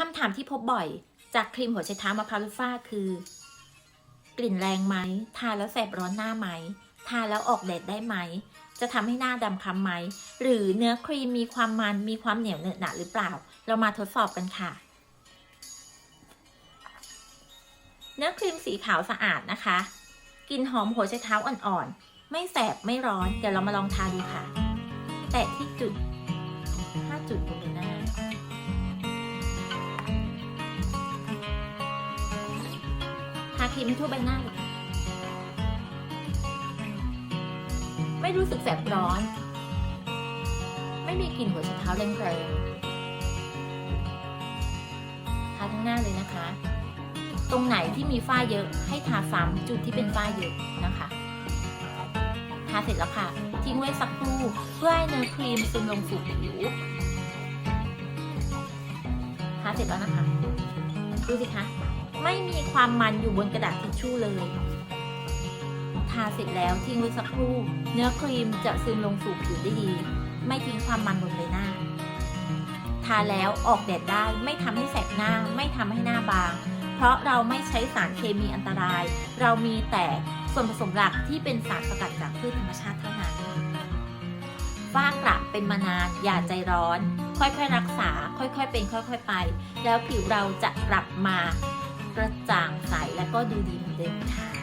คำถามที่พบบ่อย จากครีมหัวไชเท้ามะพร้าวลูฟ้าคือ กลิ่นแรงไหม ทาแล้วแสบร้อนหน้าไหม ทาแล้วออกแดดได้ไหม จะทำให้หน้าดำคล้ำไหม หรือเนื้อครีมมีความมัน มีความเหนียวเหนอะหนะหรือเปล่า เรามาทดสอบกันค่ะ เนื้อครีมสีขาวสะอาดนะคะ กลิ่นหอมหัวไชเท้าอ่อนๆ ไม่แสบไม่ร้อน เดี๋ยวเรามาลองทาดูค่ะ แตะที่จุด 5 จุดบนใบหน้า ครีมทั่วใบหน้าเลยค่ะไม่รู้สึกแสบร้อน ไม่มีกลิ่นหัวไชเท้าแรงๆทาทั้งหน้าเลยนะคะ ตรงไหนที่มีฝ้าเยอะให้ทาซ้ำจุดที่เป็นฝ้าเยอะนะคะ ทาเสร็จแล้วค่ะ ทิ้งไว้สักครู่เพื่อให้เนื้อครีมซึมลงสู่ผิว ทาเสร็จแล้วนะคะ ดูสิคะ ไม่มีความมันอยู่บนกระดาษทิชชู่เลย ทาเสร็จแล้วทิ้งไว้สักครู่ เนื้อครีมจะซึมลงสู่ผิวได้ดี ไม่ทิ้งความมันบนใบหน้า ทาแล้วออกแดดได้ไม่ทำให้แสบหน้าไม่ทำให้หน้าบาง เพราะเราไม่ใช้สารเคมีอันตราย เรามีแต่ส่วนผสมหลักที่เป็นสารสกัดจากพืชธรรมชาติเท่านั้นฝ้ากระเป็นมานานอย่าใจร้อน ค่อยๆรักษา ค่อยๆเป็น ค่อย ๆ ไป แล้วผิวเราจะกลับมา ระจ่างใสและก็ดูดีเหมือนเดิมค่ะ